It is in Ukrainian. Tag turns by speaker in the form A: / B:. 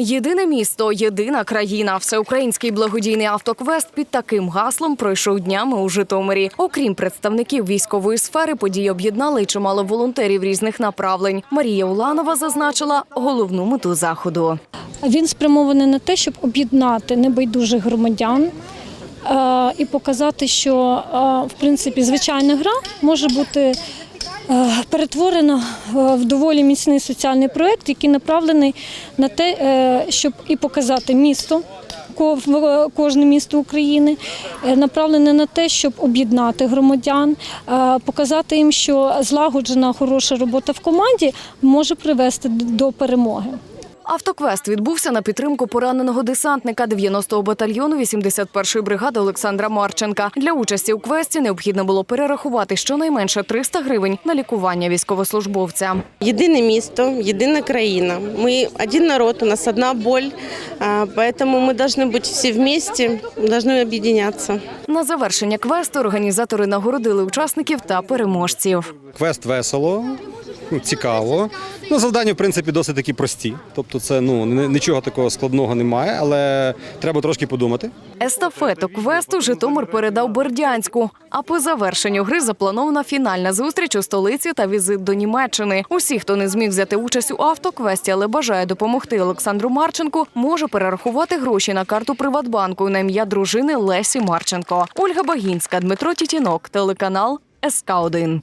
A: Єдине місто, єдина країна. Всеукраїнський благодійний автоквест під таким гаслом пройшов днями у Житомирі. Окрім представників військової сфери, події об'єднали чимало волонтерів різних направлень. Марія Уланова зазначила головну мету заходу.
B: Він спрямований на те, щоб об'єднати небайдужих громадян е, і показати, що е, в принципі звичайна гра може бути е, перетворена е, в доволі міцний соціальний проєкт, який направлений на те, е, щоб і показати місто. ко- Кожне місто України направлене на те, щоб об'єднати громадян, показати їм, що злагоджена хороша робота в команді може привести до перемоги.
A: Автоквест відбувся на підтримку пораненого десантника 90-го батальйону 81-ї бригади Олександра Марченка. Для участі у квесті необхідно було перерахувати щонайменше 300 гривень на лікування військовослужбовця.
C: Единое место, единая краина. Мы один народ, у нас одна боль, а, поэтому мы должны быть все вместе, должны объединяться.
A: На завершення квесту організатори нагородили учасників та переможців.
D: Квест весело, ну, цікаво. Ну, завдання, в принципі, досить такі прості. Тобто, це ну нічого такого складного немає, але треба трошки подумати.
A: Естафету квесту Житомир передав Бердянську. А по завершенню гри запланована фінальна зустріч у столиці та візит до Німеччини. Усі, хто не зміг взяти участь у автоквесті, але бажає допомогти Олександру Марченку, може перерахувати гроші на карту Приватбанку на ім'я дружини Лесі Марченко. Ольга Багінська, Дмитро Тітінок, телеканал СК 1